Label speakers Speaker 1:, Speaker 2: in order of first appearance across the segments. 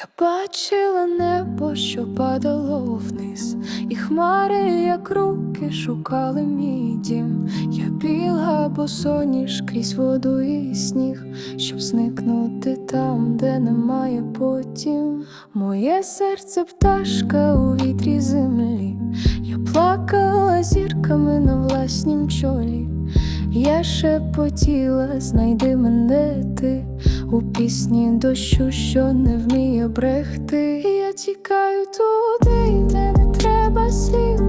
Speaker 1: Я бачила небо, що падало вниз, і хмари, як руки, шукали мій дім. Я бігла босоніж крізь воду і сніг, щоб зникнути там, де немає потім. Моє серце пташка у вітрі землі. Я плакала зірками на власнім чолі. Я шепотіла, знайди мене ти у пісні дощу, що не вміє брехти. Я тікаю туди, де не треба слів,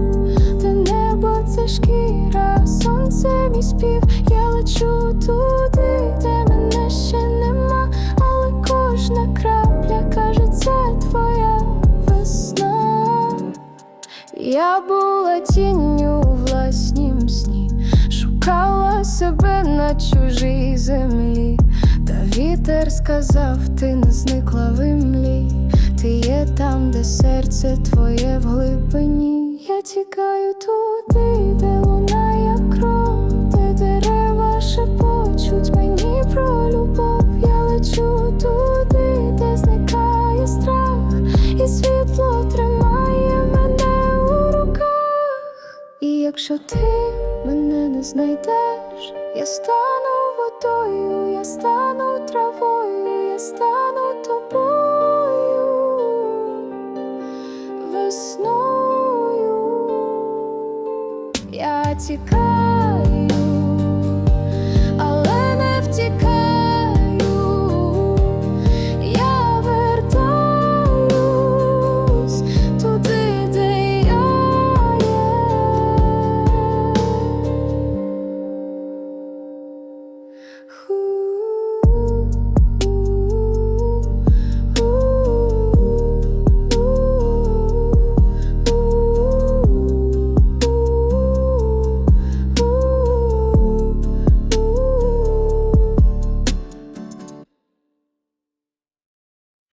Speaker 1: де небо це шкіра, сонце мій спів. Я лечу туди, де мене ще нема, але кожна крапля каже, це твоя весна. Я була тінню на чужій землі, та вітер сказав, ти не зникла в імлі, ти є там, де серце твоє в глибині. Я тікаю туди, де лунає кров, де дерева шепочуть мені про любов. Я лечу туди, де зникає страх, і світло тримає мене у руках. І якщо ти мене не знайдеш, я стану водою, я стану травою, я стану тобою, весною. Я тікаю. Who